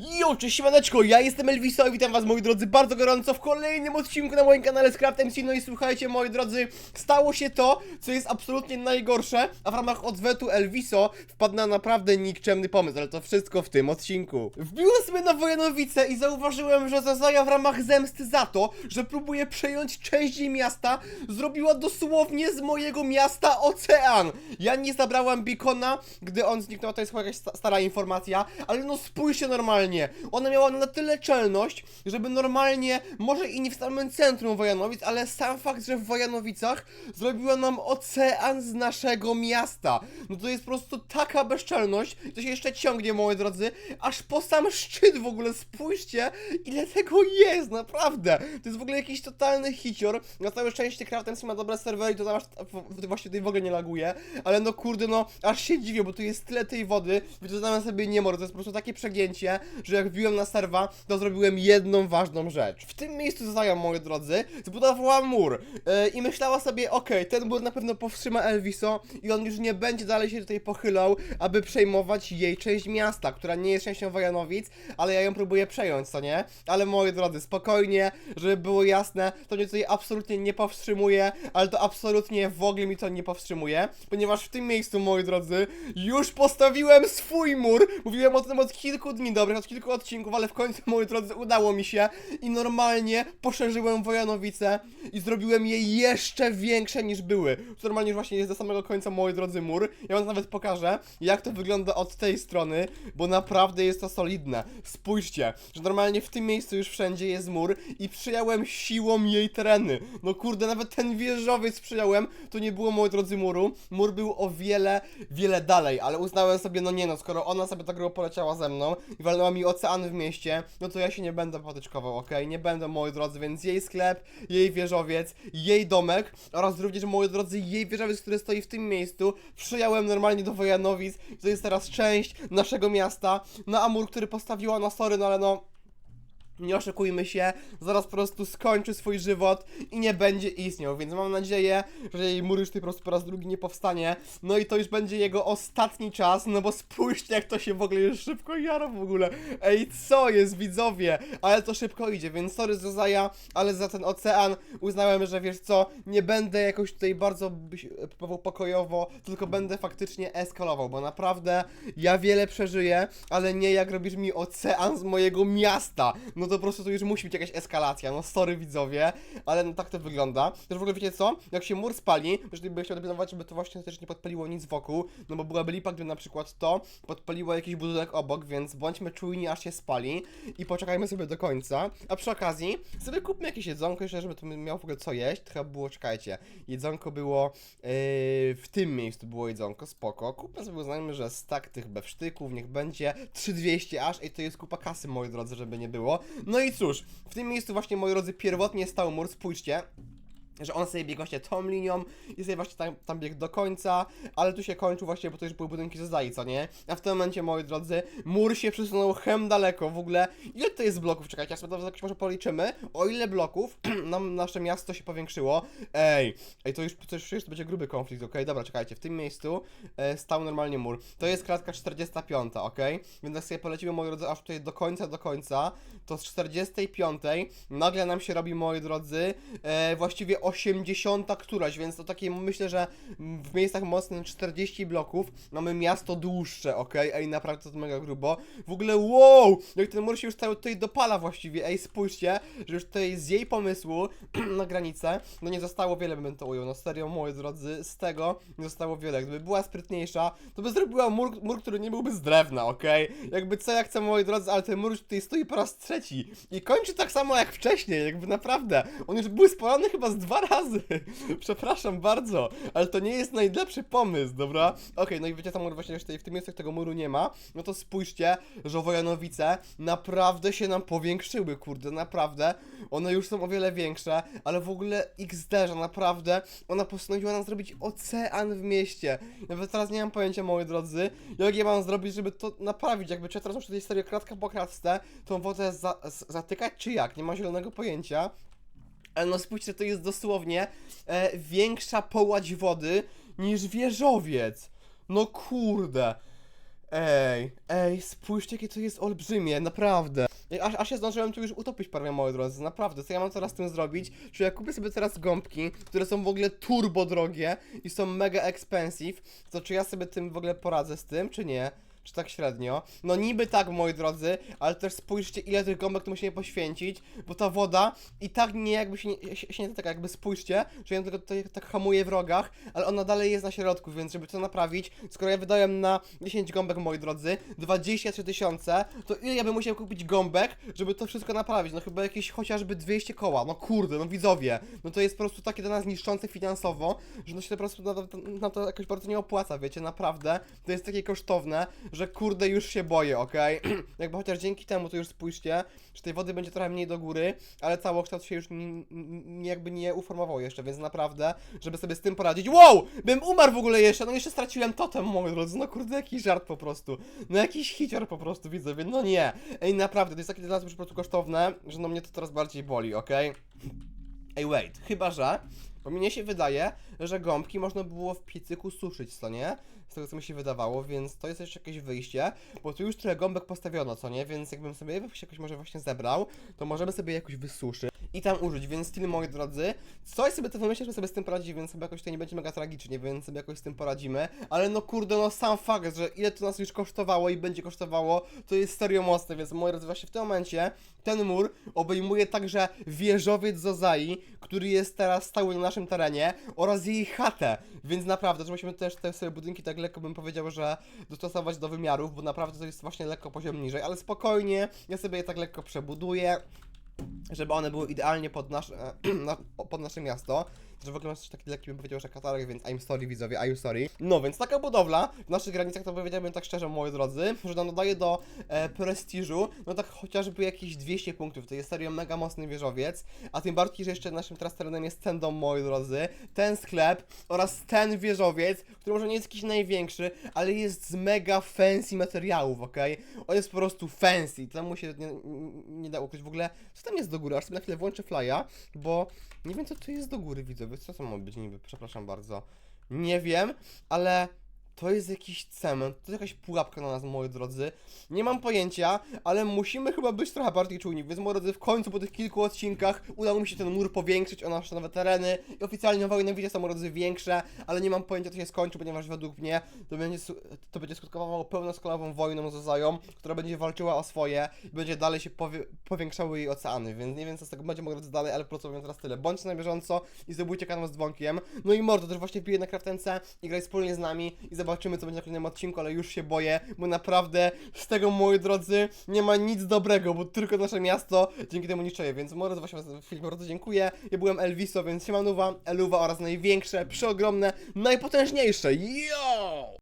Jo, cześć siemaneczko, ja jestem Elviso i witam was moi drodzy bardzo gorąco w kolejnym odcinku na moim kanale Scrap MC No i słuchajcie moi drodzy, stało się to, co jest absolutnie najgorsze. A w ramach odwetu Elviso wpadł na naprawdę nikczemny pomysł, ale to wszystko w tym odcinku. Wbiłem sobie na Wojanowice i zauważyłem, że Zazaja w ramach zemsty za to, że próbuje przejąć część jej miasta Zrobiła dosłownie z mojego miasta ocean. Ja nie zabrałem Beacona, gdy on zniknął, to jest chyba jakaś sta- stara informacja Ale no spójrzcie normalnie, ona miała na tyle czelność, żeby normalnie, może i nie w samym centrum Wojanowic, ale sam fakt, że w Wojanowicach zrobiła nam ocean z naszego miasta. No to jest po prostu taka bezczelność, to się jeszcze ciągnie, moi drodzy, aż po sam szczyt w ogóle, spójrzcie, ile tego jest, naprawdę. To jest w ogóle jakiś totalny hicior. Na całe szczęście Craftemsi ma dobre serwery, to tam właśnie tutaj w ogóle nie laguje, ale no kurde, no aż się dziwię, bo tu jest tyle tej wody, wyczytałem sobie nie mor, to jest po prostu takie przegięcie, że jak wbiłem na serwa, to zrobiłem jedną ważną rzecz. W tym miejscu Zazaja, moi drodzy, zbudowała mur yy, i myślała sobie, okej, ten mur na pewno powstrzyma Elviso i on już nie będzie dalej się tutaj pochylał, aby przejmować jej część miasta, która nie jest częścią Wojanowic, ale ja ją próbuję przejąć, co nie? Ale moi drodzy, spokojnie, żeby było jasne, to mnie tutaj absolutnie nie powstrzymuje, ale to absolutnie w ogóle mi to nie powstrzymuje, ponieważ w tym miejscu, moi drodzy, już postawiłem swój mur, mówiłem o tym od kilku dni dobrych, od kilku odcinków, ale w końcu, moi drodzy, udało mi się i normalnie poszerzyłem Wojanowice i zrobiłem je jeszcze większe niż były. Normalnie już właśnie jest do samego końca, moi drodzy, mur. Ja wam nawet pokażę, jak to wygląda od tej strony, bo naprawdę jest to solidne. Spójrzcie, że normalnie w tym miejscu już wszędzie jest mur i przyjąłem siłą jej tereny. No kurde, nawet ten wieżowiec przyjąłem, to nie było, moi drodzy, muru. Mur był o wiele, wiele dalej, ale uznałem sobie, no nie no, skoro ona sobie tak poleciała ze mną i walnęła mi ocean w mieście, no to ja się nie będę potyczkował, okej? Nie będę, moi drodzy, więc jej sklep, jej wieżowiec, jej domek oraz również, moi drodzy, jej wieżowiec, który stoi w tym miejscu, przyjąłem normalnie do Wojanowic, to jest teraz część naszego miasta, no a mur, który postawiła, no sorry, no ale no... Nie oszukujmy się, zaraz po prostu skończy swój żywot i nie będzie istniał, więc mam nadzieję, że jej mur już tutaj po prostu po raz drugi nie powstanie. No i to już będzie jego ostatni czas, no bo spójrzcie jak to się w ogóle już szybko jara w ogóle. Ej, co jest widzowie? Ale to szybko idzie, więc sorry Zazaja, ale za ten ocean uznałem, że wiesz co, nie będę jakoś tutaj bardzo próbował pokojowo, tylko będę faktycznie eskalował, bo naprawdę ja wiele przeżyję, ale nie jak robisz mi ocean z mojego miasta. No to po prostu tu już musi być jakaś eskalacja, no sorry widzowie, ale no tak to wygląda. Też w ogóle wiecie co? Jak się mur spali, jeżeli bym chciał dopilnować, żeby to właśnie też nie podpaliło nic wokół, no bo byłaby lipa, gdy na przykład to podpaliło jakiś budynek obok, więc bądźmy czujni aż się spali i poczekajmy sobie do końca. A przy okazji sobie kupmy jakieś jedzonko jeszcze, żeby to miał w ogóle co jeść. To chyba było, czekajcie, jedzonko było yy, w tym miejscu było jedzonko, spoko. Kupmy sobie, uznajmy, że stak tych bewsztyków, niech będzie 3200 aż, i to jest kupa kasy, moi drodzy, żeby nie było. No i cóż, w tym miejscu właśnie, moi drodzy, pierwotnie stał mur, spójrzcie że on sobie biegł właśnie tą linią i sobie właśnie tam, tam biegł do końca, ale tu się kończył właśnie, bo to już były budynki Zazai, co nie? A w tym momencie, moi drodzy, mur się przesunął hem daleko, w ogóle, ile to jest bloków? Czekajcie, ja sobie to może policzymy, o ile bloków nam nasze miasto się powiększyło, ej, ej, to już, to już, będzie gruby konflikt, okej, dobra, czekajcie, w tym miejscu e, stał normalnie mur, to jest klatka 45, okej, więc jak sobie polecimy, moi drodzy, aż tutaj do końca, do końca, to z 45 nagle nam się robi, moi drodzy, e, właściwie 80 któraś, więc to takie myślę, że w miejscach mocnych 40 bloków mamy miasto dłuższe, ok? Ej, naprawdę to mega grubo. W ogóle wow! Jak ten mur się już cały tutaj dopala właściwie, ej, spójrzcie, że już tutaj z jej pomysłu na granicę, no nie zostało wiele, bym to ujął, no serio, moi drodzy, z tego nie zostało wiele. Gdyby była sprytniejsza, to by zrobiła mur, mur który nie byłby z drewna, ok? Jakby co jak chcę, moi drodzy, ale ten mur już tutaj stoi po raz trzeci i kończy tak samo jak wcześniej, jakby naprawdę. On już był spalony chyba z dwa razy. Przepraszam bardzo, ale to nie jest najlepszy pomysł, dobra? Okej, no i wiecie, tam właśnie już w tym miejscu tego muru nie ma, no to spójrzcie, że Wojanowice naprawdę się nam powiększyły, kurde, naprawdę. One już są o wiele większe, ale w ogóle XD, że naprawdę ona postanowiła nam zrobić ocean w mieście. Nawet teraz nie mam pojęcia, moi drodzy, jak ja mam zrobić, żeby to naprawić, jakby czy teraz muszę tutaj serio kratka po kratce tą wodę za z- zatykać, czy jak? Nie mam zielonego pojęcia. No spójrzcie, to jest dosłownie e, większa połać wody niż wieżowiec. No kurde. Ej, ej, spójrzcie jakie to jest olbrzymie, naprawdę. Aż, aż się zdążyłem tu już utopić parę moi drodzy, naprawdę, co ja mam teraz z tym zrobić? Czy ja kupię sobie teraz gąbki, które są w ogóle turbo drogie i są mega expensive, to czy ja sobie tym w ogóle poradzę z tym, czy nie? Czy tak średnio? No niby tak, moi drodzy, ale też spójrzcie ile tych gąbek tu musimy poświęcić, bo ta woda i tak nie jakby się nie, się, nie tak jakby spójrzcie, że ja tylko tutaj tak hamuje w rogach, ale ona dalej jest na środku, więc żeby to naprawić, skoro ja wydałem na 10 gąbek, moi drodzy, 23 tysiące, to ile ja bym musiał kupić gąbek, żeby to wszystko naprawić? No chyba jakieś chociażby 200 koła, no kurde, no widzowie, no to jest po prostu takie dla nas niszczące finansowo, że no się po prostu na to jakoś bardzo nie opłaca, wiecie, naprawdę, to jest takie kosztowne, że kurde już się boję, okej? Jakby chociaż dzięki temu, to już spójrzcie, że tej wody będzie trochę mniej do góry, ale całokształt się już jakby nie uformował jeszcze, więc naprawdę, żeby sobie z tym poradzić. Wow! Bym umarł w ogóle jeszcze, no jeszcze straciłem totem, moi drodzy, no kurde, jakiś żart po prostu. No jakiś hicior po prostu, widzowie, no nie. Ej, naprawdę, to jest takie dla nas już po prostu kosztowne, że no mnie to coraz bardziej boli, okej? Ej, wait, chyba że, bo mnie się wydaje, że gąbki można było w piecyku suszyć, co nie? Z tego co mi się wydawało, więc to jest jeszcze jakieś wyjście, bo tu już trochę gąbek postawiono, co nie? Więc jakbym sobie jakoś może właśnie zebrał, to możemy sobie jakoś wysuszyć i tam użyć, więc styl moi drodzy, coś sobie to wymyślę, że sobie z tym poradzi, więc sobie jakoś to nie będzie mega tragicznie, więc sobie jakoś z tym poradzimy, ale no kurde, no sam fakt, że ile to nas już kosztowało i będzie kosztowało, to jest serio mocne, więc moi drodzy, właśnie w tym momencie ten mur obejmuje także wieżowiec Zozai, który jest teraz stały na naszym terenie oraz jej chatę, więc naprawdę, że musimy też te sobie budynki tak lekko bym powiedział, że dostosować do wymiarów, bo naprawdę to jest właśnie lekko poziom niżej, ale spokojnie, ja sobie je tak lekko przebuduję, żeby one były idealnie pod, nasz, na, pod nasze miasto. Że w ogóle jest taki lekki bym powiedział, że katalog, więc I'm sorry widzowie, I'm sorry. No więc taka budowla w naszych granicach to powiedziałbym tak szczerze, moi drodzy, że nam dodaje do e, prestiżu, no tak chociażby jakieś 200 punktów. To jest serio mega mocny wieżowiec, a tym bardziej, że jeszcze naszym teraz terenem jest ten dom, moi drodzy, ten sklep oraz ten wieżowiec, który może nie jest jakiś największy, ale jest z mega fancy materiałów, okej? On jest po prostu fancy, temu się nie, nie da ukryć. W ogóle, co tam jest do góry? Aż sobie na chwilę włączę flya, bo nie wiem, co tu jest do góry, widzowie. Co to ma być niby? Przepraszam bardzo. Nie wiem, ale to jest jakiś cement, to jest jakaś pułapka na nas, moi drodzy. Nie mam pojęcia, ale musimy chyba być trochę bardziej czujni, więc moi drodzy, w końcu po tych kilku odcinkach udało mi się ten mur powiększyć o nasze nowe tereny i oficjalnie wojny widzę są moi drodzy większe, ale nie mam pojęcia, co się skończy, ponieważ według mnie to będzie, to będzie skutkowało pełnoskalową wojną z Ozają, która będzie walczyła o swoje i będzie dalej się powie- powiększały jej oceany, więc nie wiem, co z tego będzie, moi drodzy, dalej, ale po prostu teraz tyle. Bądźcie na bieżąco i zobójcie kanał z dzwonkiem. No i mordo, też właśnie wbijaj na Kraftence i graj wspólnie z nami i zobaczymy, co będzie na kolejnym odcinku, ale już się boję, bo naprawdę z tego, moi drodzy, nie ma nic dobrego, bo tylko nasze miasto dzięki temu niszczeje, więc moi drodzy, właśnie film bardzo dziękuję. Ja byłem Elviso, więc siemanuwa, Eluwa oraz największe, przeogromne, najpotężniejsze, yo!